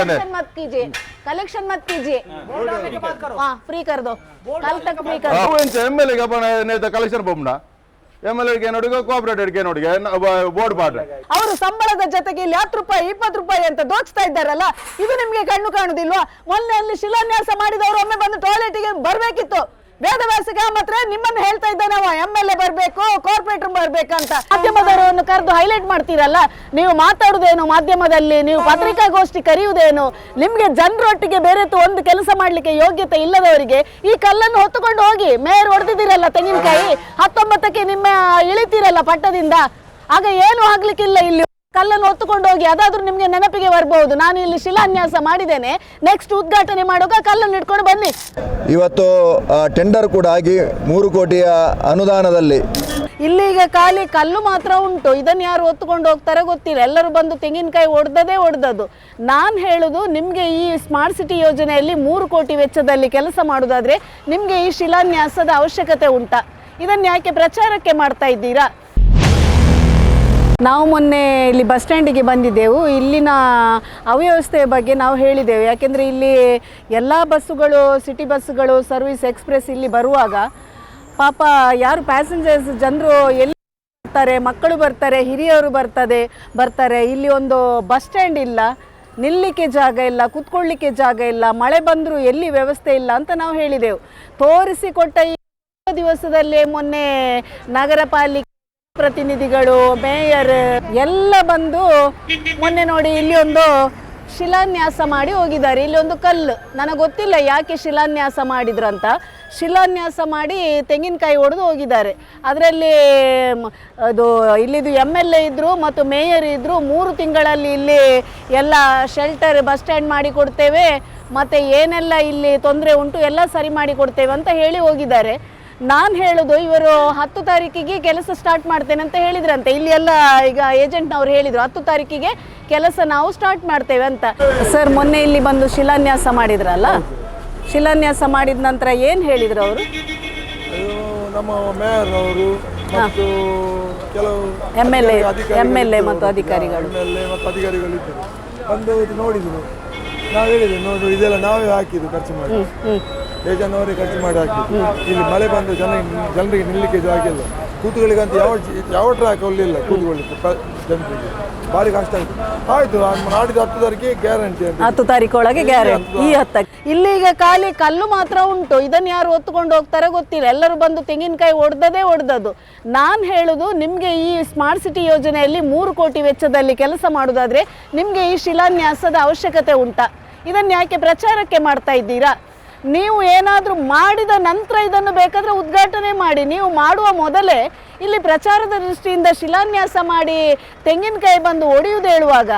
Collection मत कीजिए collection मत कीजिए हाँ फ्री कर दो कल तक फ्री कर दो ಎಮ್ ಎಲ್ ಗೆ ಕಲೆಕ್ಷನ್ ಬೊಮ್ಮನ ಎಮ್ ಎಲ್ ಗೆ ನೋಡಿಗ ಕೋಆಪರೇಟೆಡ್ ಗೆ ನೋಡಿಗೆ ಬೋರ್ಡ್ ಪಾಡ್ರೆ ಅವರು ಸಂಬಳದ ಜೊತೆಗೆ ಇಲ್ಲಿ ಹತ್ತು ರೂಪಾಯಿ ಇಪ್ಪತ್ತು ರೂಪಾಯಿ ಅಂತ ದೋಚ್ತಾ ಇದ್ದಾರಲ್ಲ ಇದು ನಿಮ್ಗೆ ಕಣ್ಣು ಕಾಣುದಿಲ್ವಾ ಮೊನ್ನೆ ಅಲ್ಲಿ ಶಿಲಾನ್ಯಾಸ ಮಾಡಿದವರು ಒಮ್ಮೆ ಬಂದು ಟಾಯ್ಲೆಟ್ಗೆ ಬರ್ಬೇಕಿತ್ತು ವೇದವ್ಯಾಸಗೆ ಮಾತ್ರ ನಿಮ್ಮನ್ನ ಹೇಳ್ತಾ ಇದ್ದ ನಾವು ಎಂ ಎಲ್ ಎ ಬರ್ಬೇಕು ಕಾರ್ಪೊರೇಟರ್ ಬರ್ಬೇಕಂತ. ಮಾಧ್ಯಮದವರನ್ನು ಕರೆದು ಹೈಲೈಟ್ ಮಾಡ್ತೀರಲ್ಲ, ನೀವು ಮಾತಾಡುದೇನು ಮಾಧ್ಯಮದಲ್ಲಿ, ನೀವು ಪತ್ರಿಕಾಗೋಷ್ಠಿ ಕರೆಯುವುದೇನು? ನಿಮ್ಗೆ ಜನರೊಟ್ಟಿಗೆ ಬೇರೆತು ಒಂದು ಕೆಲಸ ಮಾಡ್ಲಿಕ್ಕೆ ಯೋಗ್ಯತೆ ಇಲ್ಲದವರಿಗೆ ಈ ಕಲ್ಲನ್ನು ಹೊತ್ತುಕೊಂಡು ಹೋಗಿ, ಮೇಯರ್ ಹೊಡೆದಿದ್ದೀರಲ್ಲ ತೆಂಗಿನಕಾಯಿ? ಹತ್ತೊಂಬತ್ತಕ್ಕೆ ನಿಮ್ಮ ಇಳಿತೀರಲ್ಲ ಪಟ್ಟದಿಂದ? ಆಗ ಏನು ಆಗ್ಲಿಕ್ಕಿಲ್ಲ ಇಲ್ಲಿ? ಕಲ್ಲನ್ನು ಹೊತ್ತುಕೊಂಡು ಹೋಗಿ ಅದಾದ್ರೂ ನಿಮಗೆ ನೆನಪಿಗೆ ಬರಬಹುದು ನಾನು ಇಲ್ಲಿ ಶಿಲಾನ್ಯಾಸ ಮಾಡಿದ್ದೇನೆ. ನೆಕ್ಸ್ಟ್ ಉದ್ಘಾಟನೆ ಮಾಡುವಾಗ ಕಲ್ಲನ್ನು ಇಟ್ಕೊಂಡು ಬನ್ನಿ. ಇವತ್ತು ಟೆಂಡರ್ ಕೂಡ ಆಗಿ ಮೂರು ಕೋಟಿಯ ಅನುದಾನದಲ್ಲಿ. ಇಲ್ಲಿ ಈಗ ಖಾಲಿ ಕಲ್ಲು ಮಾತ್ರ ಉಂಟು. ಇದನ್ನು ಯಾರು ಹೊತ್ತುಕೊಂಡು ಹೋಗ್ತಾರೆ ಗೊತ್ತಿಲ್ಲ. ಎಲ್ಲರೂ ಬಂದು ತೆಂಗಿನಕಾಯಿ ಒಡ್ದದೇ ಒಡ್ದದು ನಾನು ಹೇಳುದು ನಿಮಗೆ ಈ ಸ್ಮಾರ್ಟ್ ಸಿಟಿ ಯೋಜನೆಯಲ್ಲಿ ಮೂರು ಕೋಟಿ ವೆಚ್ಚದಲ್ಲಿ ಕೆಲಸ ಮಾಡೋದಾದ್ರೆ ನಿಮಗೆ ಈ ಶಿಲಾನ್ಯಾಸದ ಅವಶ್ಯಕತೆ ಉಂಟಾ. ಇದನ್ನು ಯಾಕೆ ಪ್ರಚಾರಕ್ಕೆ ಮಾಡ್ತಾ ಇದ್ದೀರಾ? ನಾವು ಮೊನ್ನೆ ಇಲ್ಲಿ ಬಸ್ ಸ್ಟ್ಯಾಂಡಿಗೆ ಬಂದಿದ್ದೆವು. ಇಲ್ಲಿನ ಅವ್ಯವಸ್ಥೆಯ ಬಗ್ಗೆ ನಾವು ಹೇಳಿದೆವು ಯಾಕೆಂದರೆ ಇಲ್ಲಿ ಎಲ್ಲ ಬಸ್ಸುಗಳು, ಸಿಟಿ ಬಸ್ಸುಗಳು, ಸರ್ವಿಸ್ ಎಕ್ಸ್ಪ್ರೆಸ್ ಇಲ್ಲಿ ಬರುವಾಗ ಪಾಪ ಯಾರು ಪ್ಯಾಸೆಂಜರ್ಸ್ ಜನರು ಎಲ್ಲಿ ಬರ್ತಾರೆ, ಮಕ್ಕಳು ಬರ್ತಾರೆ, ಹಿರಿಯರು ಬರ್ತದೆ, ಬರ್ತಾರೆ. ಇಲ್ಲಿ ಒಂದು ಬಸ್ ಸ್ಟ್ಯಾಂಡ್ ಇಲ್ಲ. ನಿಲ್ಲಿಕ್ಕೆ ಜಾಗ ಇಲ್ಲ, ಕುತ್ಕೊಳ್ಳಿಕ್ಕೆ ಜಾಗ ಇಲ್ಲ, ಮಳೆ ಬಂದರೂ ಎಲ್ಲಿ ವ್ಯವಸ್ಥೆ ಇಲ್ಲ ಅಂತ ನಾವು ಹೇಳಿದೆವು. ತೋರಿಸಿಕೊಟ್ಟ ಈ ದಿವಸದಲ್ಲಿ ಮೊನ್ನೆ ನಗರ ಪಾಲಿಕೆ ಪ್ರತಿನಿಧಿಗಳು, ಮೇಯರ್ ಎಲ್ಲ ಬಂದು ಮೊನ್ನೆ ನೋಡಿ ಇಲ್ಲಿ ಒಂದು ಶಿಲಾನ್ಯಾಸ ಮಾಡಿ ಹೋಗಿದ್ದಾರೆ. ಇಲ್ಲಿ ಒಂದು ಕಲ್ಲು. ನನಗೆ ಗೊತ್ತಿಲ್ಲ ಯಾಕೆ ಶಿಲಾನ್ಯಾಸ ಮಾಡಿದ್ರು ಅಂತ ಶಿಲಾನ್ಯಾಸ ಮಾಡಿ ತೆಂಗಿನಕಾಯಿ ಹೊಡೆದು ಹೋಗಿದ್ದಾರೆ. ಅದರಲ್ಲಿ ಅದು ಇಲ್ಲಿದು ಎಂ ಎಲ್ ಎ ಇದ್ದರು ಮತ್ತು ಮೇಯರ್ ಇದ್ದರು ಮೂರು ತಿಂಗಳಲ್ಲಿ ಇಲ್ಲಿ ಎಲ್ಲ ಶೆಲ್ಟರ್ ಬಸ್ ಸ್ಟ್ಯಾಂಡ್ ಮಾಡಿ ಕೊಡ್ತೇವೆ. ಮತ್ತು ಏನೆಲ್ಲ ಇಲ್ಲಿ ತೊಂದರೆ ಉಂಟು ಎಲ್ಲ ಸರಿ ಮಾಡಿ ಕೊಡ್ತೇವೆ ಅಂತ ಹೇಳಿ ಹೋಗಿದ್ದಾರೆ. ನಾನು ಹೇಳೋದು ಇವರು ಹತ್ತು ತಾರೀಕಿಗೆ ಕೆಲಸ ಸ್ಟಾರ್ಟ್ ಮಾಡ್ತೇನೆ ಅಂತ ಹೇಳಿದ್ರಂತೆ. ಇಲ್ಲಿ ಎಲ್ಲ ಈಗ ಏಜೆಂಟ್ನವ್ರು ಹೇಳಿದ್ರು ಹತ್ತು ತಾರೀಕಿಗೆ ಕೆಲಸ ನಾವು ಸ್ಟಾರ್ಟ್ ಮಾಡ್ತೇವೆ ಅಂತ. ಸರ್ ಮೊನ್ನೆ ಇಲ್ಲಿ ಬಂದು ಶಿಲಾನ್ಯಾಸ ಮಾಡಿದ್ರಲ್ಲ? ಶಿಲಾನ್ಯಾಸ ಮಾಡಿದ ನಂತರ ಏನು ಹೇಳಿದ್ರು ಅವರು? ನಮ್ಮ ಮೇಯರ್ ಅವರು ಮತ್ತು ಕೆಲವು ಎಂ ಅಧಿಕಾರಿಗಳು ಎ. ಮತ್ತು ಅಧಿಕಾರಿಗಳು. MLA ಮತ್ತು ಅಧಿಕಾರಿಗಳು ಬಂದು ನೋಡಿದ್ರು. ನಾವು ಹೇಳಿದ್ವಿ ನೋಡು ಇದೆಲ್ಲ ನಾವೇ ಹಾಕಿದ್ದು ಖರ್ಚು ಮಾಡಿ. ಬೇಜಾನವರೇ ಖರ್ಚು ಮಾಡಿ ಹಾಕಿದ್ದು ಇಲ್ಲಿ ಮಳೆ ಬಂದು ಜನ ಜನರಿಗೆ ನಿಲ್ಲಕ್ಕೆ ಜಾಗ ಇಲ್ಲ ಕೂತುಗಳಿಗಂತ ಯಾವ ಯಾವ ಟ್ರ್ಯಾಕ್ ಇಲ್ಲ ಕೂತುಗಳಿಗೆ ಜನರಿಗೆ. ಭಾರಿ ಕಷ್ಟ ಆಯ್ತು. ಆಯ್ತು ನಾಡಿದ ಹತ್ತು ತಾರೀಕಿಗೆ ಗ್ಯಾರಂಟಿ ಅಂತ. ಹತ್ತು ತಾರೀಕು ಒಳಗೆ ಗ್ಯಾರಂಟಿ ಈ ಹತ್ತಕ್ಕೆ ಇಲ್ಲಿ ಈಗ ಖಾಲಿ ಕಲ್ಲು ಮಾತ್ರ ಉಂಟು. ಇದನ್ನು ಯಾರು ಹೊತ್ತುಕೊಂಡು ಹೋಗ್ತಾರೆ ಗೊತ್ತಿಲ್ಲ. ಎಲ್ಲರೂ ಬಂದು ತೆಂಗಿನಕಾಯಿ ಒಡೆದದೇ ಒಡೆದದ್ದು ನಾನು ಹೇಳುದು ನಿಮಗೆ ಈ ಸ್ಮಾರ್ಟ್ ಸಿಟಿ ಯೋಜನೆಯಲ್ಲಿ ಮೂರು ಕೋಟಿ ವೆಚ್ಚದಲ್ಲಿ ಕೆಲಸ ಮಾಡೋದಾದ್ರೆ ನಿಮಗೆ ಈ ಶಿಲಾನ್ಯಾಸದ ಅವಶ್ಯಕತೆ ಉಂಟಾ. ಇದನ್ನು ಯಾಕೆ ಪ್ರಚಾರಕ್ಕೆ ಮಾಡ್ತಾ ಇದ್ದೀರಾ? ನೀವು ಏನಾದರೂ ಮಾಡಿದ ನಂತರ ಇದನ್ನು ಬೇಕಾದರೆ ಉದ್ಘಾಟನೆ ಮಾಡಿ. ನೀವು ಮಾಡುವ ಮೊದಲೇ ಇಲ್ಲಿ ಪ್ರಚಾರದ ದೃಷ್ಟಿಯಿಂದ ಶಿಲಾನ್ಯಾಸ ಮಾಡಿ ತೆಂಗಿನಕಾಯಿ ಬಂದು ಒಡೆಯುವುದು ಹೇಳುವಾಗ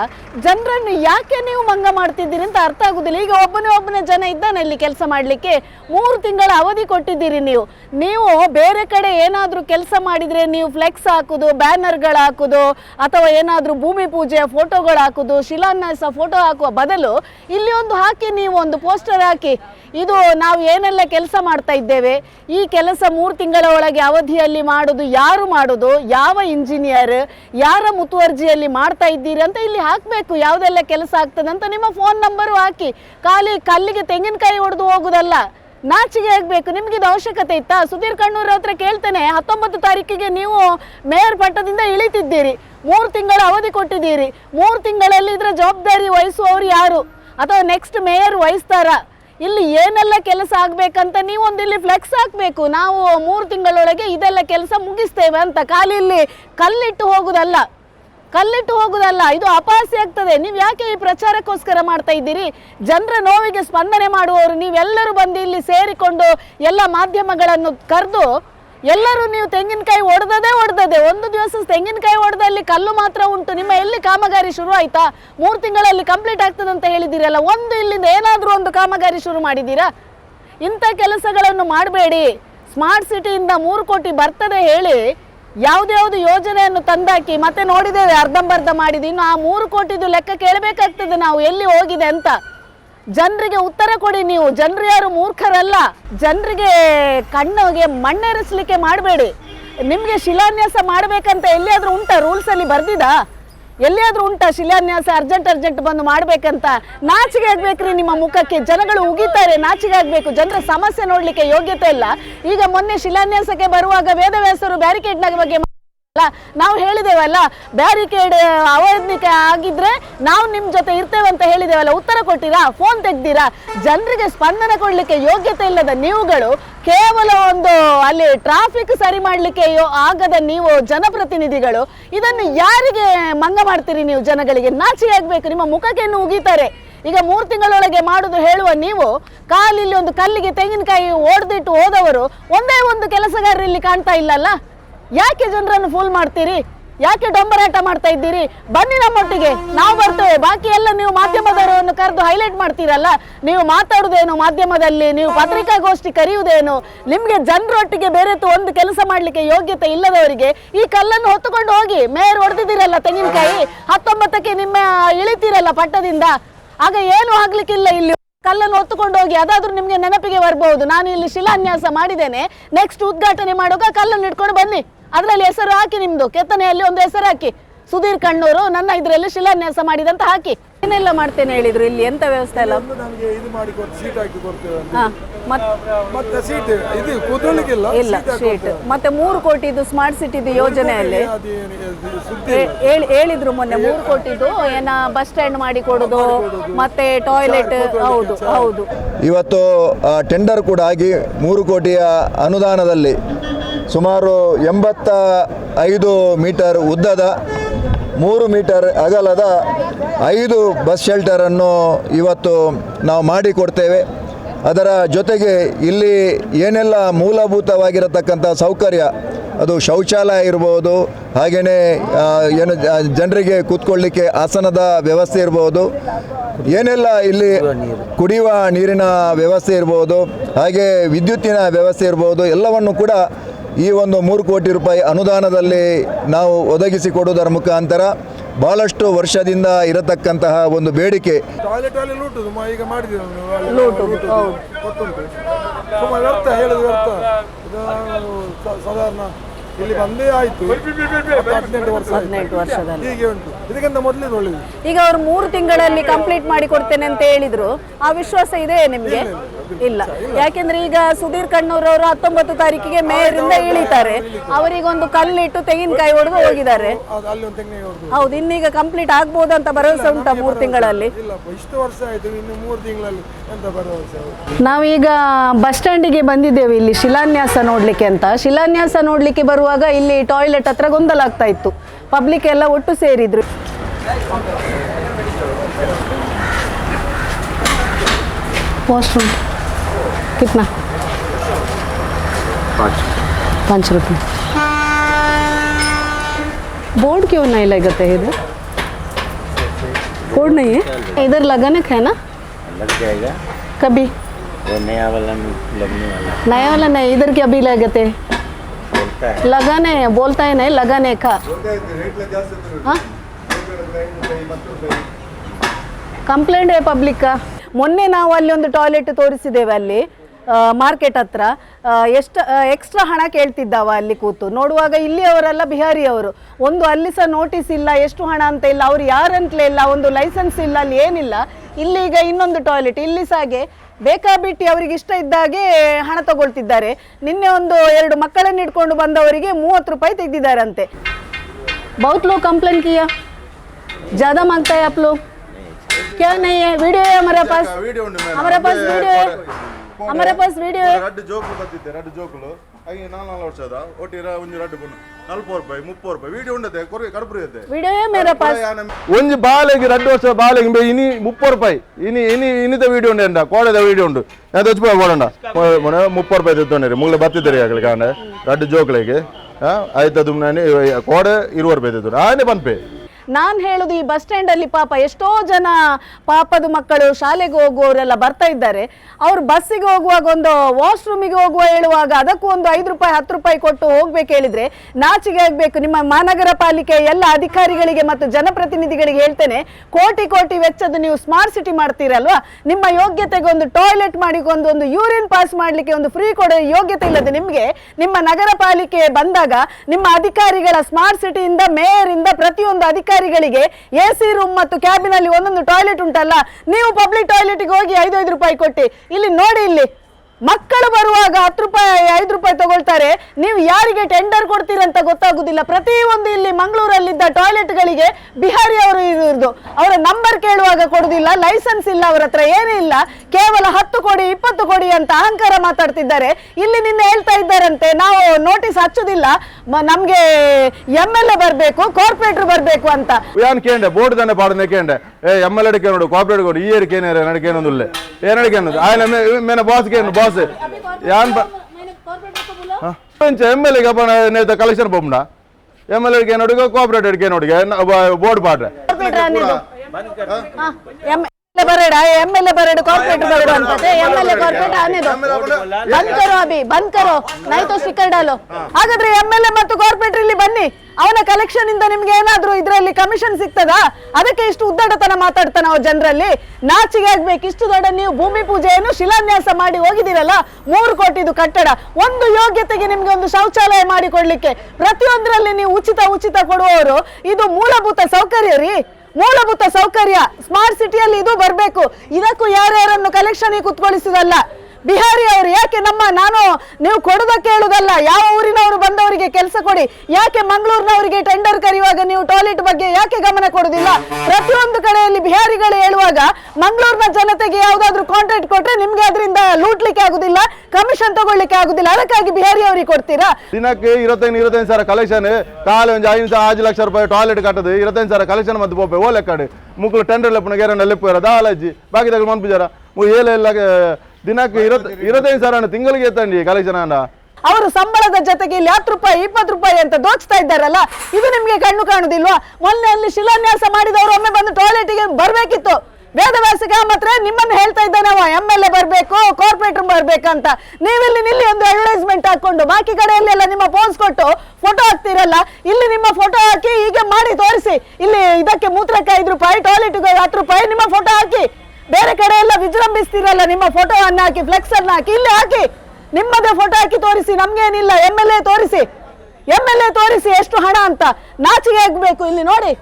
ಜನರನ್ನು ಯಾಕೆ ನೀವು ಮಂಗ ಮಾಡ್ತಿದ್ದೀರಿ ಅಂತ ಅರ್ಥ ಆಗುದಿಲ್ಲ. ಈಗ ಒಬ್ಬನೇ ಒಬ್ಬನೇ ಜನ ಇದ್ದಾನೆ ಇಲ್ಲಿ ಕೆಲಸ ಮಾಡಲಿಕ್ಕೆ. ಮೂರು ತಿಂಗಳ ಅವಧಿ ಕೊಟ್ಟಿದ್ದೀರಿ ನೀವು. ನೀವು ಬೇರೆ ಕಡೆ ಏನಾದರೂ ಕೆಲಸ ಮಾಡಿದರೆ ನೀವು ಫ್ಲೆಕ್ಸ್ ಹಾಕೋದು, ಬ್ಯಾನರ್ಗಳು ಹಾಕೋದು, ಅಥವಾ ಏನಾದರೂ ಭೂಮಿ ಪೂಜೆಯ ಫೋಟೋಗಳು ಹಾಕುದು, ಶಿಲಾನ್ಯಾಸ ಫೋಟೋ ಹಾಕುವ ಬದಲು ಇಲ್ಲಿ ಒಂದು ಹಾಕಿ, ನೀವು ಒಂದು ಪೋಸ್ಟರ್ ಹಾಕಿ, ಇದು ನಾವು ಏನೆಲ್ಲ ಕೆಲಸ ಮಾಡ್ತಾ ಇದ್ದೇವೆ, ಈ ಕೆಲಸ ಮೂರು ತಿಂಗಳ ಒಳಗೆ ಅವಧಿಯಲ್ಲಿ ಮಾಡೋದು ಯಾರು ಮಾಡೋದು, ಯಾವ ಇಂಜಿನಿಯರ್, ಯಾರ ಮುತುವರ್ಜಿಯಲ್ಲಿ ಮಾಡ್ತಾ ಇದ್ದೀರಿ ಅಂತ ಇಲ್ಲಿ ಹಾಕಬೇಕು. ಯಾವುದೆಲ್ಲ ಕೆಲಸ ಆಗ್ತದೆ ಅಂತ ನಿಮ್ಮ ಫೋನ್ ನಂಬರು ಹಾಕಿ. ಖಾಲಿ ಕಲ್ಲಿಗೆ ತೆಂಗಿನಕಾಯಿ ಹೊಡೆದು ಹೋಗುದಲ್ಲ, ನಾಚಿಗೆ ಆಗಬೇಕು. ನಿಮ್ಗೆ ಇದು ಅವಶ್ಯಕತೆ ಇತ್ತಾ? ಸುಧೀರ್ ಕಣ್ಣೂರ್ ಹತ್ರ ಕೇಳ್ತೇನೆ, ಹತ್ತೊಂಬತ್ತು ತಾರೀಕಿಗೆ ನೀವು ಮೇಯರ್ ಪಟ್ಟದಿಂದ ಇಳಿತಿದ್ದೀರಿ. ಮೂರು ತಿಂಗಳ ಅವಧಿ ಕೊಟ್ಟಿದ್ದೀರಿ. ಮೂರು ತಿಂಗಳಲ್ಲಿ ಇದರ ಜವಾಬ್ದಾರಿ ವಹಿಸುವವರು ಯಾರು? ಅಥವಾ ನೆಕ್ಸ್ಟ್ ಮೇಯರ್ ವಹಿಸ್ತಾರಾ? ಇಲ್ಲಿ ಏನೆಲ್ಲ ಕೆಲಸ ಆಗ್ಬೇಕಂತ ನೀವು ಒಂದು ಇಲ್ಲಿ ಫ್ಲೆಕ್ಸ್ ಹಾಕಬೇಕು. ನಾವು ಮೂರು ತಿಂಗಳೊಳಗೆ ಇದೆಲ್ಲ ಕೆಲಸ ಮುಗಿಸ್ತೇವೆ ಅಂತ ಖಾಲಿ ಇಲ್ಲಿ ಕಲ್ಲಿಟ್ಟು ಹೋಗುದಲ್ಲ. ಕಲ್ಲಿಟ್ಟು ಹೋಗುದಲ್ಲ, ಇದು ಅಪಹಾಸ್ಯ ಆಗ್ತದೆ. ನೀವು ಯಾಕೆ ಈ ಪ್ರಚಾರಕ್ಕೋಸ್ಕರ ಮಾಡ್ತಾ ಇದ್ದೀರಿ? ಜನರ ನೋವಿಗೆ ಸ್ಪಂದನೆ ಮಾಡುವವರು ನೀವೆಲ್ಲರೂ ಬಂದು ಇಲ್ಲಿ ಸೇರಿಕೊಂಡು ಎಲ್ಲ ಮಾಧ್ಯಮಗಳನ್ನು ಕರೆದು ಎಲ್ಲರೂ ನೀವು ತೆಂಗಿನಕಾಯಿ ಒಡೆದದೇ ಒಡೆದದೆ. ಒಂದು ದಿವಸ ತೆಂಗಿನಕಾಯಿ ಒಡೆದಲ್ಲಿ ಕಲ್ಲು ಮಾತ್ರ ಉಂಟು. ನಿಮ್ಮ ಎಲ್ಲಿ ಕಾಮಗಾರಿ ಶುರು ಆಯ್ತಾ? ಮೂರು ತಿಂಗಳಲ್ಲಿ ಕಂಪ್ಲೀಟ್ ಆಗ್ತದೆ ಅಂತ ಹೇಳಿದ್ದೀರಲ್ಲ. ಒಂದು ಇಲ್ಲಿಂದ ಏನಾದರೂ ಒಂದು ಕಾಮಗಾರಿ ಶುರು ಮಾಡಿದ್ದೀರಾ? ಇಂಥ ಕೆಲಸಗಳನ್ನು ಮಾಡಬೇಡಿ. ಸ್ಮಾರ್ಟ್ ಸಿಟಿಯಿಂದ ಮೂರು ಕೋಟಿ ಬರ್ತದೆ ಹೇಳಿ ಯಾವ್ದ್ಯಾವ್ದು ಯೋಜನೆಯನ್ನು ತಂದಾಕಿ ಮತ್ತೆ ನೋಡಿದ್ದೇವೆ ಅರ್ಧಂಬರ್ಧ ಮಾಡಿದ್ದು. ಇನ್ನು ಆ ಮೂರು ಕೋಟಿದು ಲೆಕ್ಕ ಕೇಳಬೇಕಾಗ್ತದೆ ನಾವು ಎಲ್ಲಿ ಹೋಗಿದೆ ಅಂತ. ಜನರಿಗೆ ಉತ್ತರ ಕೊಡಿ ನೀವು. ಜನರು ಯಾರು ಮೂರ್ಖರಲ್ಲ. ಜನರಿಗೆ ಕಣ್ಣಿಗೆ ಮಣ್ಣೆರೆಸ್ಲಿಕ್ಕೆ ಮಾಡಬೇಡಿ. ನಿಮಗೆ ಶಿಲಾನ್ಯಾಸ ಮಾಡಬೇಕಂತ ಎಲ್ಲಿಯಾದರೂ ಉಂಟಾ? ರೂಲ್ಸಲ್ಲಿ ಬರ್ದಿದಾ? ಎಲ್ಲಿಯಾದರೂ ಉಂಟಾ ಶಿಲಾನ್ಯಾಸ? ಅರ್ಜೆಂಟ್ ಅರ್ಜೆಂಟ್ ಬಂದು ಮಾಡಬೇಕಂತ. ನಾಚಿಗೆ ಆಗ್ಬೇಕ್ರಿ ನಿಮ್ಮ ಮುಖಕ್ಕೆ. ಜನಗಳು ಉಗಿತಾರೆ, ನಾಚಿಗೆ ಆಗಬೇಕು. ಜನರ ಸಮಸ್ಯೆ ನೋಡಲಿಕ್ಕೆ ಯೋಗ್ಯತೆ ಇಲ್ಲ. ಈಗ ಮೊನ್ನೆ ಶಿಲಾನ್ಯಾಸಕ್ಕೆ ಬರುವಾಗ ವೇದವ್ಯಾಸರು ಬ್ಯಾರಿಕೇಡ್ನ ಬಗ್ಗೆ ಅಲ್ಲ, ನಾವು ಹೇಳಿದೇವಲ್ಲ, ಬ್ಯಾರಿಕೇಡ್ ಅವೈಜ್ಞಿಕ ಆಗಿದ್ರೆ ನಾವು ನಿಮ್ ಜೊತೆ ಇರ್ತೇವೆ ಅಂತ ಹೇಳಿದೇವಲ್ಲ, ಉತ್ತರ ಕೊಟ್ಟಿರಾ ಫೋನ್ ತೆಗ್ದಿರಾ? ಜನರಿಗೆ ಸ್ಪಂದನೆ ಕೊಡ್ಲಿಕ್ಕೆ ಯೋಗ್ಯತೆ ಇಲ್ಲದ ನೀವುಗಳು ಕೇವಲ ಒಂದು ಅಲ್ಲಿ ಟ್ರಾಫಿಕ್ ಸರಿ ಮಾಡ್ಲಿಕ್ಕೆ ಆಗದ ನೀವು ಜನಪ್ರತಿನಿಧಿಗಳು, ಇದನ್ನು ಯಾರಿಗೆ ಮಂಗ ಮಾಡ್ತೀರಿ ನೀವು ಜನಗಳಿಗೆ? ನಾಚಿಕೆ ಆಗ್ಬೇಕು, ನಿಮ್ಮ ಮುಖಕ್ಕೆ ಇನ್ನು ಉಗಿತಾರೆ. ಈಗ ಮೂರು ತಿಂಗಳೊಳಗೆ ಮಾಡುದು ಹೇಳುವ ನೀವು, ಕಾಲಿಲ್ಲಿ ಒಂದು ಕಲ್ಲಿಗೆ ತೆಂಗಿನಕಾಯಿ ಓಡ್ದಿಟ್ಟು ಹೋದವರು, ಒಂದೇ ಒಂದು ಕೆಲಸಗಾರರು ಇಲ್ಲಿ ಕಾಣ್ತಾ ಇಲ್ಲಲ್ಲ? ಯಾಕೆ ಜನರನ್ನು ಫೂಲ್ ಮಾಡ್ತೀರಿ? ಯಾಕೆ ಡೊಂಬರಾಟ ಮಾಡ್ತಾ ಇದ್ದೀರಿ? ಬನ್ನಿ ನಮ್ಮೊಟ್ಟಿಗೆ. ನಾವು ಬರ್ತೇವೆ. ಬಾಕಿ ಎಲ್ಲ ನೀವು ಮಾಧ್ಯಮದವರನ್ನು ಕರೆದು ಹೈಲೈಟ್ ಮಾಡ್ತೀರಲ್ಲ? ನೀವು ಮಾತಾಡುದೇನು ಮಾಧ್ಯಮದಲ್ಲಿ? ನೀವು ಪತ್ರಿಕಾಗೋಷ್ಠಿ ಕರೆಯುವುದೇನು? ನಿಮ್ಗೆ ಜನರೊಟ್ಟಿಗೆ ಬೇರೆತು ಒಂದು ಕೆಲಸ ಮಾಡ್ಲಿಕ್ಕೆ ಯೋಗ್ಯತೆ ಇಲ್ಲದವರಿಗೆ ಈ ಕಲ್ಲನ್ನು ಹೊತ್ತುಕೊಂಡು ಹೋಗಿ, ಮೇಯರ್ ಹೊಡೆದಿದ್ದೀರಲ್ಲ ತೆಂಗಿನಕಾಯಿ? ಹತ್ತೊಂಬತ್ತಕ್ಕೆ ನಿಮ್ಮ ಇಳಿತೀರಲ್ಲ ಪಟ್ಟದಿಂದ? ಆಗ ಏನು ಆಗ್ಲಿಕ್ಕಿಲ್ಲ ಇಲ್ಲಿ. ಕಲ್ಲನ್ನು ಹೊತ್ತುಕೊಂಡು ಹೋಗಿ, ಅದಾದ್ರೂ ನಿಮಗೆ ನೆನಪಿಗೆ ಬರಬಹುದು ನಾನು ಇಲ್ಲಿ ಶಿಲಾನ್ಯಾಸ ಮಾಡಿದ್ದೇನೆ. ನೆಕ್ಸ್ಟ್ ಉದ್ಘಾಟನೆ ಮಾಡುವಾಗ ಕಲ್ಲನ್ನು ಇಟ್ಕೊಂಡು ಬನ್ನಿ. ಅದರಲ್ಲಿ ಹೆಸರು ಹಾಕಿ ನಿಮ್ದು. ಕೆತ್ತನೆಯಲ್ಲಿ ಒಂದು ಹೆಸರು ಹಾಕಿ. ಸುಧೀರ್ ಕಣ್ಣೂರು ನನ್ನ ಇದರಲ್ಲಿ ಶಿಲಾನ್ಯಾಸ ಮಾಡಿದಂತ ಹಾಕಿ. ಏನೆಲ್ಲ ಮಾಡ್ತೇನೆ ಹೇಳಿದ್ರು ಇಲ್ಲಿ? ಎಂತ ವ್ಯವಸ್ಥೆ ಎಲ್ಲ? ಒಂದು ನಮಗೆ ಇದು ಮಾಡಿ ಕೊಟ್ಟು ಸೀಟ್ ಹಾಕಿ ಕೊಡ್ತೇವೆ ಅಂತ. ಹಾ ಮತ್ ಮತ್ತೆ ಸೀಟ್ ಇದು ಕೂತ್ಕೊಳ್ಳಿಕ್ಕಿಲ್ಲ ಇಲ್ಲ ಶೀಟ್ ಮತ್ತೆ ಮೂರು ಕೋಟಿದು ಸ್ಮಾರ್ಟ್ ಸಿಟಿದು ಯೋಜನೆಯಲ್ಲಿ? ಅದೇನು ಇದು ಸುದ್ದಿ ಹೇ- ಹೇಳಿ- ಹೇಳಿದ್ರು ಮೊನ್ನೆ ಮೂರು ಕೋಟಿದು ಏನ ಬಸ್ ಸ್ಟ್ಯಾಂಡ್ ಮಾಡಿ ಕೊಡುದು ಮತ್ತೆ ಟಾಯ್ಲೆಟ್ ಹೌದು ಹೌದು. ಇವತ್ತು ಟೆಂಡರ್ ಕೂಡ ಆಗಿ ಮೂರು ಕೋಟಿಯ ಅನುದಾನದಲ್ಲಿ ಸುಮಾರು ಎಂಬತ್ತ ಐದು ಮೀಟರ್ ಉದ್ದದ, ಮೂರು ಮೀಟರ್ ಅಗಲದ ಐದು ಬಸ್ ಶೆಲ್ಟರನ್ನು ಇವತ್ತು ನಾವು ಮಾಡಿಕೊಡ್ತೇವೆ. ಅದರ ಜೊತೆಗೆ ಇಲ್ಲಿ ಏನೆಲ್ಲ ಮೂಲಭೂತವಾಗಿರತಕ್ಕಂಥ ಸೌಕರ್ಯ, ಅದು ಶೌಚಾಲಯ ಇರ್ಬೋದು, ಹಾಗೆಯೇ ಏನು ಜನರಿಗೆ ಕೂತ್ಕೊಳ್ಳಿಕ್ಕೆ ಆಸನದ ವ್ಯವಸ್ಥೆ ಇರ್ಬೋದು, ಏನೆಲ್ಲ ಇಲ್ಲಿ ಕುಡಿಯುವ ನೀರಿನ ವ್ಯವಸ್ಥೆ ಇರ್ಬೋದು, ಹಾಗೆ ವಿದ್ಯುತ್ತಿನ ವ್ಯವಸ್ಥೆ ಇರ್ಬೋದು, ಎಲ್ಲವನ್ನು ಕೂಡ ಈ ಒಂದು ಮೂರು ಕೋಟಿ ರೂಪಾಯಿ ಅನುದಾನದಲ್ಲಿ ನಾವು ಒದಗಿಸಿಕೊಡುವುದರ ಮುಖಾಂತರ ಬಹಳಷ್ಟು ವರ್ಷದಿಂದ ಇರತಕ್ಕಂತಹ ಒಂದು ಬೇಡಿಕೆ ಈಗ ಸಾಧಾರಣ ಇಲ್ಲಿ ಬಂದೇ ಆಯ್ತು. ಹತ್ತು ಹದಿನೆಂಟು ವರ್ಷ ಆಯ್ತು. ಹದಿನೆಂಟು ವರ್ಷದಲ್ಲಿ. ಹೀಗೆ ಉಂಟು. ಇದಕ್ಕಿಂತ ಮೊದಲಿದ್ದು ಒಳ್ಳೆಯದು. ಈಗ ಅವ್ರು ಮೂರು ತಿಂಗಳಲ್ಲಿ ಕಂಪ್ಲೀಟ್ ಮಾಡಿ ಕೊಡ್ತೇನೆ ಅಂತ ಹೇಳಿದ್ರು. ಆ ವಿಶ್ವಾಸ ಇದೆ ನಿಮ್ಗೆ? ಇಲ್ಲ. ಯಾಕೆಂದ್ರೆ ಈಗ ಸುಧೀರ್ ಕಣ್ಣೂರವರು ಹತ್ತೊಂಬತ್ತು ತಾರೀಕಿಗೆ ಮೇಯರಿಂದ ಇಳಿತಾರೆ. ಅವರಿಗೊಂದು ಕಲ್ಲಿಟ್ಟು ತೆಂಗಿನಕಾಯಿ ಹೊಡೆದು ಹೋಗಿದ್ದಾರೆ. ಹೌದು ಇನ್ನೀಗ ಕಂಪ್ಲೀಟ್ ಆಗ್ಬೋದು ಅಂತ ಭರವಸೆ ಉಂಟಾ ಮೂರು ತಿಂಗಳಲ್ಲಿ? ವರ್ಷ ನಾವೀಗ ಬಸ್ ಸ್ಟ್ಯಾಂಡಿಗೆ ಬಂದಿದ್ದೇವೆ ಇಲ್ಲಿ ಶಿಲಾನ್ಯಾಸ ನೋಡ್ಲಿಕ್ಕೆ ಅಂತ. ಶಿಲಾನ್ಯಾಸ ನೋಡ್ಲಿಕ್ಕೆ ಬರುವಾಗ ಇಲ್ಲಿ ಟಾಯ್ಲೆಟ್ ಹತ್ರ ಗೊಂದಲ ಆಗ್ತಾ ಇತ್ತು. ಪಬ್ಲಿಕ್ ಎಲ್ಲ ಒಟ್ಟು ಸೇರಿದ್ರು. ವಾಶ್ರೂಮ್ कितना पाँच रुपये बोर्ड क्यों नहीं लगते है इधर बोर्ड नहीं है इधर लगाने का है ना लग जाएगा कभी वो नया वाला में लगने वाला नया वाला नहीं इधर के अभी लगते बोलता है लगाने बोलता है नहीं लगाने का हाँ ಕಂಪ್ಲೇಂಟ್ ಪಬ್ಲಿಕ್ ಮೊನ್ನೆ ನಾವು ಅಲ್ಲಿ ಒಂದು ಟಾಯ್ಲೆಟ್ ತೋರಿಸಿದ್ದೇವೆ ಅಲ್ಲಿ ಮಾರ್ಕೆಟ್ ಹತ್ರ ಎಷ್ಟು ಎಕ್ಸ್ಟ್ರಾ ಹಣ ಕೇಳ್ತಿದ್ದಾವ ಅಲ್ಲಿ ಕೂತು ನೋಡುವಾಗ ಇಲ್ಲಿಯವರೆಲ್ಲ ಬಿಹಾರಿಯವರು ಒಂದು ಅಲ್ಲಿ ಸಹ ನೋಟಿಸ್ ಇಲ್ಲ ಎಷ್ಟು ಹಣ ಅಂತ ಇಲ್ಲ ಅವ್ರು ಯಾರಂತಲೇ ಇಲ್ಲ ಒಂದು ಲೈಸೆನ್ಸ್ ಇಲ್ಲ ಅಲ್ಲಿ ಏನಿಲ್ಲ ಇಲ್ಲಿ ಈಗ ಇನ್ನೊಂದು ಟಾಯ್ಲೆಟ್ ಇಲ್ಲಿ ಸಹ ಹಾಗೆ ಬೇಕಾಬಿಟ್ಟಿ ಅವರಿಗೆ ಇಷ್ಟ ಇದ್ದಾಗೆ ಹಣ ತಗೊಳ್ತಿದ್ದಾರೆ ನಿನ್ನೆ ಒಂದು ಎರಡು ಮಕ್ಕಳನ್ನು ಇಟ್ಕೊಂಡು ಬಂದವರಿಗೆ ಮೂವತ್ತು ರೂಪಾಯಿ ತೆಗೆದಿದ್ದಾರಂತೆ बहुत लोग कंप्लेन किया ज़्यादा मांगता है आप लोग क्या नहीं है वीडियो है हमारे पास ವಿಡಿಯೋ ಉಂಟು ಮೇಡಮ್. हमारे पास ಅದೇ वीडियो है અમારા પાસે વિડિયો రెండు జోకులు కత్తితే రెండు జోకులు అవి నాలుగు నాలుగు వచ్చేదా ఒకటి ఇరవై ఉంది రెండు కొన్ని నలభై రూపాయి ముప్పై రూపాయి వీడియో ఉండదు కొరి కడుపు రేతే વિડિયો એ મેરા પાસ ಒಂಜಿ ಬಾಲೆಗ್ ರಡ್ಡು ವರ್ಷ ಬಾಲೆಗ್ ಬೆ ಇನಿ ಮುಪ್ಪ ರೂಪಾಯಿ ಇನಿ ಇನಿ ಇನಿದ ವಿಡಿಯೋ ಉಂಡೆ ಅಂಡ ಕೋಡದ ವಿಡಿಯೋ ಉಂಡು ನಾ ದೊಚ್ಚ ಪೋಯ ಕೋಡಂಡ ಮೊನ್ನೆ ಮುಪ್ಪ ರೂಪಾಯಿ ತೆತ್ತೊಂಡಿರಿ ಮುಗ್ಲ ಬತ್ತಿದ್ದೀರಿ ಆಗಲಿ ಕಾಂಡ ರಡ್ಡು ಜೋಕ್ಲೆಗೆ ಆಯ್ತು ಅದು ನಾನು ಕೋಡೆ ಇರುವ ರೂಪಾಯಿ ತೆತ್ತು ಆನೆ ಬಂದ್ಪೆ ನಾನು ಹೇಳುದು ಈ ಬಸ್ ಸ್ಟ್ಯಾಂಡ್ ಅಲ್ಲಿ ಪಾಪ ಎಷ್ಟೋ ಜನ ಪಾಪದ ಮಕ್ಕಳು ಶಾಲೆಗೆ ಹೋಗುವವರೆಲ್ಲ ಬರ್ತಾ ಇದ್ದಾರೆ. ಅವ್ರು ಬಸ್ಸಿಗೆ ಹೋಗುವಾಗ ಒಂದು ವಾಶ್ರೂಮಿಗೆ ಹೋಗುವ ಹೇಳುವಾಗ ಅದಕ್ಕೂ ಒಂದು ಐದು ರೂಪಾಯಿ, ಹತ್ತು ರೂಪಾಯಿ ಕೊಟ್ಟು ಹೋಗ್ಬೇಕು ಹೇಳಿದ್ರೆ ನಾಚಿಗೆ ಆಗ್ಬೇಕು. ನಿಮ್ಮ ಮಹಾನಗರ ಪಾಲಿಕೆ ಎಲ್ಲ ಅಧಿಕಾರಿಗಳಿಗೆ ಮತ್ತು ಜನಪ್ರತಿನಿಧಿಗಳಿಗೆ ಹೇಳ್ತೇನೆ, ಕೋಟಿ ಕೋಟಿ ವೆಚ್ಚದ ನೀವು ಸ್ಮಾರ್ಟ್ ಸಿಟಿ ಮಾಡ್ತೀರಲ್ವಾ? ನಿಮ್ಮ ಯೋಗ್ಯತೆಗೆ ಒಂದು ಟಾಯ್ಲೆಟ್ ಮಾಡಿ ಒಂದು ಒಂದು ಯೂರಿನ್ ಪಾಸ್ ಮಾಡ್ಲಿಕ್ಕೆ ಒಂದು ಫ್ರೀ ಕೊಡೋ ಯೋಗ್ಯತೆ ಇಲ್ಲದೆ ನಿಮಗೆ ನಿಮ್ಮ ನಗರ ಬಂದಾಗ ನಿಮ್ಮ ಅಧಿಕಾರಿಗಳ ಸ್ಮಾರ್ಟ್ ಸಿಟಿಯಿಂದ ಮೇಯರ್ ಇಂದ ಪ್ರತಿಯೊಂದು ಅಧಿಕಾರಿ ಬಿಹಾರಿಗಳಿಗೆ ಎ ಸಿ ರೂಮ್ ಮತ್ತು ಕ್ಯಾಬಿನ್ ಅಲ್ಲಿ ಒಂದೊಂದು ಟಾಯ್ಲೆಟ್ ಉಂಟಲ್ಲ, ನೀವು ಪಬ್ಲಿಕ್ ಟಾಯ್ಲೆಟ್ಗೆ ಹೋಗಿ ಐದು ಐದು ರೂಪಾಯಿ ಕೊಟ್ಟಿ. ಇಲ್ಲಿ ನೋಡಿ ಇಲ್ಲಿ. ಮಕ್ಕಳು ಬರುವಾಗ ಹತ್ತು ರೂಪಾಯಿ, ಐದು ರೂಪಾಯಿ ತಗೊಳ್ತಾರೆ. ನೀವು ಯಾರಿಗೆ ಟೆಂಡರ್ ಕೊಡ್ತೀರಂತ ಗೊತ್ತಾಗುದಿಲ್ಲ. ಪ್ರತಿ ಒಂದು ಇಲ್ಲಿ ಮಂಗಳೂರಲ್ಲಿದ್ದ ಟಾಯ್ಲೆಟ್ಗಳಿಗೆ ಬಿಹಾರಿ ಅವರು ಇರುವುದು. ಅವರ ನಂಬರ್ ಕೇಳುವಾಗ ಕೊಡುದಿಲ್ಲ ಲೈಸೆನ್ಸ್ ಇಲ್ಲ, ಅವರ ಹತ್ರ ಇಲ್ಲ. ಕೇವಲ ಹತ್ತು ಕೊಡಿ, ಇಪ್ಪತ್ತು ಕೊಡಿ ಅಂತ ಅಹಂಕಾರ ಮಾತಾಡ್ತಿದ್ದಾರೆ. ಇಲ್ಲಿ ನಿನ್ನೆ ಹೇಳ್ತಾ ಇದ್ದಾರಂತೆ, ನಾವು ನೋಟಿಸ್ ಹಚ್ಚುದಿಲ್ಲ. ನಮ್ಗೆ ಎಂ ಎಲ್ ಎ ಬರಬೇಕು ಕಾರ್ಪೊರೇಟರ್ ಬರಬೇಕು ಅಂತ. ಯಾನ್ ಕೇಂಡೆ ಬೋರ್ಡ್ ತಾನೆ ಪಾಡನೆ ಏ ಎಂ ಎಲ್ ಎಡಿಕೆ ನೋಡು ಕಾರ್ಪೊರೇಟ್ ಕೊಡು ಈ ಏರಿಕೆ ಏನೇ ನಡಿಕೆ ಏನೊಂದು ನಡಿಕೆ ಅನ್ನೋದು? ಆಯ್ನ ಮೇನ boss boss boss an M L A నేత collection పొమ్మడా M L ఎడికే నోడిగా cooperate ఎడికే నోడిగా board ಪಾಡ್ರೆ corporate ಅನ್ನೋದು M L A ಬರಡ M L A ಬರಡು ಕಾರ್ಪೊರೇಟರ್ ಬರಡು ಅಂತ ಎಮ್ ಎಲ್ ಎ ಕಾರ್ಪೊರೇಟರ್ ಅನ್ನೋದು ಬಂದ್ ಕರೋ ಅಭಿ ಬಂದ್ ಕರೋ ನೈತೋ ಸ್ಟಿಕ್ಕರ್ ಡಾಲು ಹಾಗಾದ್ರೆ ಎಮ್ ಎಲ್ ಎ ಮತ್ತು ಕಾರ್ಪೊರೇಟರ್ ಕಲೆಕ್ಷನ್ ಇಂದ ನಿಮ್ಗೆ ಏನಾದ್ರೂ ಇದ್ರಲ್ಲಿ ಕಮಿಷನ್ ಸಿಗ್ತದ? ಅದಕ್ಕೆ ಇಷ್ಟು ಉದ್ದಡತನ ಮಾತಾಡ್ತಾನ ನಾವು ಜನರಲ್ಲಿ. ನಾಚಿಗೆ ಆಗ್ಬೇಕು, ಇಷ್ಟು ದೊಡ್ಡ ನೀವು ಭೂಮಿ ಪೂಜೆಯನ್ನು ಶಿಲಾನ್ಯಾಸ ಮಾಡಿ ಹೋಗಿದ್ದೀರಲ್ಲ, ಮೂರು ಕೋಟಿದು ಕಟ್ಟಡ. ಒಂದು ಯೋಗ್ಯತೆಗೆ ನಿಮ್ಗೆ ಒಂದು ಶೌಚಾಲಯ ಮಾಡಿ ಕೊಡ್ಲಿಕ್ಕೆ ಪ್ರತಿಯೊಂದರಲ್ಲಿ ನೀವು ಉಚಿತ ಉಚಿತ ಕೊಡುವವರು, ಇದು ಮೂಲಭೂತ ಸೌಕರ್ಯ ರೀ. ಮೂಲಭೂತ ಸೌಕರ್ಯ. ಸ್ಮಾರ್ಟ್ ಸಿಟಿಯಲ್ಲಿ ಇದು ಬರಬೇಕು. ಇದಕ್ಕೂ ಯಾರ್ಯಾರನ್ನು ಕಲೆಕ್ಷನ್ ಕುತ್ಕೊಳಿಸುದಲ್ಲ? ಬಿಹಾರಿ ಅವರು ಯಾಕೆ ನಮ್ಮ ನಾನು ನೀವು ಕೊಡದ ಕೇಳುದಲ್ಲ ಯಾವ ಊರಿನವರು ಬಂದವರಿಗೆ ಕೆಲಸ ಕೊಡಿ, ಯಾಕೆ ಮಂಗಳೂರಿನವರಿಗೆ ಟೆಂಡರ್ ಕರೆಯುವಾಗ ನೀವು ಟಾಯ್ಲೆಟ್ ಬಗ್ಗೆ ಯಾಕೆ ಗಮನ ಕೊಡುದಿಲ್ಲ? ಪ್ರತಿಯೊಂದು ಕಡೆಯಲ್ಲಿ ಬಿಹಾರಿಗಳು ಹೇಳುವಾಗ ಮಂಗಳೂರಿನ ಜನತೆಗೆ ಯಾವ್ದಾದ್ರು ಕಾಂಟ್ರಾಕ್ಟ್ ಕೊಟ್ರೆ ನಿಮ್ಗೆ ಅದರಿಂದ ಲೂಟ್ಲಿಕ್ಕೆ ಆಗುದಿಲ್ಲ ಕಮಿಷನ್ ತಗೊಳ್ಳಿಕ್ಕೆ ಆಗುದಿಲ್ಲ. ಅದಕ್ಕಾಗಿ ಬಿಹಾರಿ ಅವರಿಗೆ ಕೊಡ್ತೀರಾ? ದಿನಕ್ಕೆ ಇರತ್ತೈದು ಇರತ್ತೈದು ಸಾವಿರ ಕಲೆಕ್ಷನ್ ಕಾಲು ಒಂದು ಐದು ಐದು ಲಕ್ಷ ರೂಪಾಯಿ ಟಾಯ್ಲೆಟ್ ಕಟ್ಟದು, ಇರತ್ತೈದು ಸಾವಿರ ಕಲೆಕ್ಷನ್ ಮತ್ತೆ ಪೋಪೆ ಓ ಲೆಕ್ಕಡು. ಮುಕ್ಕಳು ಟೆಂಡರ್ ಲೆಪ್ಪನ ಗೆರೆ ಲೆಪ್ಪ ಇರೋದು ಆಲಜ್ಜಿ ಬಾಕಿ ತಗೊಂಡು ಮನ್ಪಿಜಾರ ಮು ಏಲೆ ಎಲ್ಲ ದಿನಕ್ಕೆ ಇರತ್ ಇರತ್ತೈದು ಸಾವಿರ ತಿಂಗಳಿಗೆ ಎತ್ತಂಡಿ ಕಲೆಕ್ಷನ್ ಅನ್ನ ಅವರು ಸಂಬಳದ ಜೊತೆಗೆ ಇಲ್ಲಿ ಹತ್ತು ರೂಪಾಯಿ, ಇಪ್ಪತ್ತು ರೂಪಾಯಿ ಅಂತ ದೋಚ್ತಾ ಇದ್ದಾರಲ್ಲ, ಇದು ನಿಮ್ಗೆ ಕಣ್ಣು ಕಾಣುದಿಲ್ವಾ? ಮೊನ್ನೆ ಅಲ್ಲಿ ಶಿಲಾನ್ಯಾಸ ಮಾಡಿದವರು ಒಮ್ಮೆ ಬಂದು ಟಾಯ್ಲೆಟ್ಗೆ ಬರ್ಬೇಕಿತ್ತು. ವೇದವ್ಯಾಸ ಮಾತ್ರ ನಿಮ್ಮನ್ನು ಹೇಳ್ತಾ ಇದ್ದಾನೆ ಅವ ಎಂ ಎಲ್ ಎ ಬರಬೇಕು ಕಾರ್ಪೊರೇಟರ್ ಬರ್ಬೇಕಂತ. ನೀವಿಲ್ಲಿ ನಿಲ್ಲಿ ಒಂದು ಅಡ್ವರ್ಟೈಸ್ಮೆಂಟ್ ಹಾಕೊಂಡು ಬಾಕಿ ಕಡೆಯಲ್ಲಿ ಎಲ್ಲ ನಿಮ್ಮ ಪೋಸ್ ಕೊಟ್ಟು ಫೋಟೋ ಹಾಕ್ತಿರಲ್ಲ, ಇಲ್ಲಿ ನಿಮ್ಮ ಫೋಟೋ ಹಾಕಿ ಹೀಗೆ ಮಾಡಿ ತೋರಿಸಿ. ಇಲ್ಲಿ ಇದಕ್ಕೆ ಮೂತ್ರಕ್ಕೆ ಐದು ರೂಪಾಯಿ ಟಾಯ್ಲೆಟ್ಗೆ ಹತ್ತು ರೂಪಾಯಿ, ನಿಮ್ಮ ಫೋಟೋ ಹಾಕಿ. ಬೇರೆ ಕಡೆ ಎಲ್ಲ ವಿಜೃಂಭಿಸ್ತಿರಲ್ಲ, ನಿಮ್ಮ ಫೋಟೋ ಅನ್ನ ಹಾಕಿ ಫ್ಲೆಕ್ಸ್ ಅನ್ನ ಹಾಕಿ, ಇಲ್ಲಿ ಹಾಕಿ. ನಿಮ್ಮದೇ ಫೋಟೋ ಹಾಕಿ ತೋರಿಸಿ, ನಮ್ಗೇನಿಲ್ಲ ಎಂ ಎಲ್ ಎ ತೋರಿಸಿ. ಎಂ ಎಲ್ ಎ ತೋರಿಸಿ ಎಷ್ಟು ಹಣ ಅಂತ. ನಾಚಿಗೆ ಆಗ್ಬೇಕು, ಇಲ್ಲಿ ನೋಡಿ.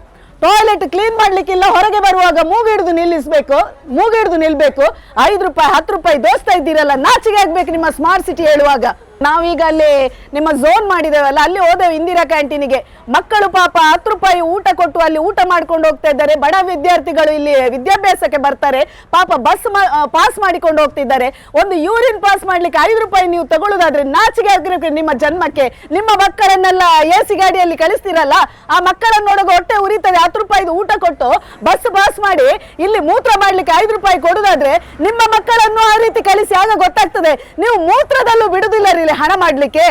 ಟಾಯ್ಲೆಟ್ ಕ್ಲೀನ್ ಮಾಡ್ಲಿಕ್ಕಿಲ್ಲ, ಹೊರಗೆ ಬರುವಾಗ ಮೂಗಿಡ್ದು ನಿಲ್ಲಿಸ್ಬೇಕು ಮೂಗಿಡ್ದು ನಿಲ್ಬೇಕು. ಐದು ರೂಪಾಯಿ, ಹತ್ತು ರೂಪಾಯಿ ದೋಸ್ತಾ ಇದ್ದೀರಲ್ಲ ನಾಚಿಗೆ ಆಗ್ಬೇಕು ನಿಮ್ಮ ಸ್ಮಾರ್ಟ್ ಸಿಟಿ ಹೇಳುವಾಗ. ನಾವೀಗ ಅಲ್ಲಿ ನಿಮ್ಮ ಝೋನ್ ಮಾಡಿದೇವಲ್ಲ ಅಲ್ಲಿ ಹೋದೆವು ಇಂದಿರಾ ಕ್ಯಾಂಟೀನಿಗೆ ಮಕ್ಕಳು ಪಾಪ ಹತ್ತು ರೂಪಾಯಿ ಊಟ ಕೊಟ್ಟು ಅಲ್ಲಿ ಊಟ ಮಾಡ್ಕೊಂಡು ಹೋಗ್ತಾ ಇದ್ದಾರೆ. ಬಡ ವಿದ್ಯಾರ್ಥಿಗಳು ಇಲ್ಲಿ ವಿದ್ಯಾಭ್ಯಾಸಕ್ಕೆ ಬರ್ತಾರೆ. ಪಾಪ ಬಸ್ ಪಾಸ್ ಮಾಡಿಕೊಂಡು ಹೋಗ್ತಿದ್ದಾರೆ. ಒಂದು ಯೂರಿನ್ ಪಾಸ್ ಮಾಡ್ಲಿಕ್ಕೆ ಐದು ರೂಪಾಯಿ ನೀವು ತಗೊಳ್ಳೋದಾದ್ರೆ ನಾಚಿಗೆ ಆಗಿರಬೇಕು ನಿಮ್ಮ ಜನ್ಮಕ್ಕೆ. ನಿಮ್ಮ ಮಕ್ಕಳನ್ನೆಲ್ಲ ಎ ಸಿ ಗಾಡಿಯಲ್ಲಿ ಕಳಿಸ್ತೀರಲ್ಲ, ಆ ಮಕ್ಕಳನ್ನ ನೋಡೋಕೆ ಹೊಟ್ಟೆ ಉರಿತದೆ. ಹತ್ತು ರೂಪಾಯಿದು ಊಟ ಕೊಟ್ಟು ಬಸ್ ಪಾಸ್ ಮಾಡಿ ಇಲ್ಲಿ ಮೂತ್ರ ಮಾಡ್ಲಿಕ್ಕೆ ಐದು ರೂಪಾಯಿ ಕೊಡೋದಾದ್ರೆ ನಿಮ್ಮ ಮಕ್ಕಳನ್ನು ಆ ರೀತಿ ಕಳಿಸಿ, ಆಗ ಗೊತ್ತಾಗ್ತದೆ. ನೀವು ಮೂತ್ರದಲ್ಲೂ ಬಿಡುದಿಲ್ಲ ರೀ ಇಲ್ಲಿ ಹಣ ಮಾಡ್ಲಿಕ್ಕೆ?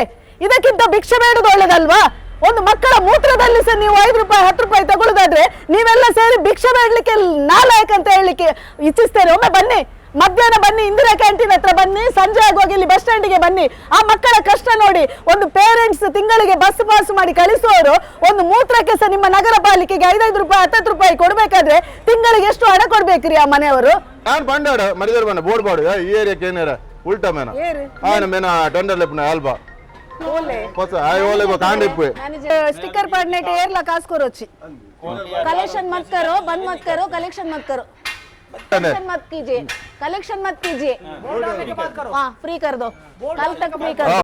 ಇದಕ್ಕಿಂತ ಭಿಕ್ಷೆ ಬೇಡದು ಒಳ್ಳೇದಲ್ವಾ? ಒಂದು ಮಕ್ಕಳ ಮೂತ್ರದಲ್ಲಿ ಸಹ ನೀವು ಐದು ರೂಪಾಯಿ, ಹತ್ತು ರೂಪಾಯಿ ತಗೊಳ್ಳೋದಾದ್ರೆ ನೀವೆಲ್ಲ ಸೇರಿ ಭಿಕ್ಷೆ ಬೇಡಲಿಕ್ಕೆ ನಾಲಾಯಕ್ ಅಂತ ಹೇಳಲಿಕ್ಕೆ ಇಚ್ಛಿಸ್ತೇನೆ ಒಮ್ಮೆ ಬನ್ನಿ. ಮಧ್ಯಾಹ್ನ ಬನ್ನಿ, ಇಂದಿರಾ ಕ್ಯಾಂಟೀನ್ ಹತ್ರ ಬನ್ನಿ, ಸಂಜೆ ಆಗುವಾಗ ಇಲ್ಲಿ ಬಸ್ ಸ್ಟ್ಯಾಂಡಿಗೆ ಬನ್ನಿ. ಆ ಮಕ್ಕಳ ಕಷ್ಟ ನೋಡಿ ಒಂದು ಪೇರೆಂಟ್ಸ್ ತಿಂಗಳಿಗೆ ಬಸ್ ಪಾಸ್ ಮಾಡಿ ಕಳಿಸುವವರು ಒಂದು ಮೂತ್ರಕ್ಕೆ ಸಹ ನಿಮ್ಮ ನಗರ ಪಾಲಿಕೆಗೆ ಐದೈದು ರೂಪಾಯಿ, ಹತ್ತತ್ತು ರೂಪಾಯಿ ಕೊಡಬೇಕಾದ್ರೆ ತಿಂಗಳಿಗೆ ಎಷ್ಟು ಹಣ ಕೊಡ್ಬೇಕ್ರಿ ಆ ಮನೆಯವರು? ಬೋರ್ಡ್ ಬಾಡು ಈ ಏರಿಯಾಕ್ಕೆ ಏನಾರ ಉಲ್ಟಾ ಮೇನ ಏರು? ఆయన మేన టెండర్ లేపిన ఆల్బా కొత్త అవి ఓలే కాండిప్పు स्टिकर पड़ने के एयर ला कास करो अच्छी कलेक्शन मत करो बंद मत करो कलेक्शन मत करो कलेक्शन मत कीजिए कलेक्शन मत कीजिए हाँ फ्री कर दो कल तक फ्री कर दो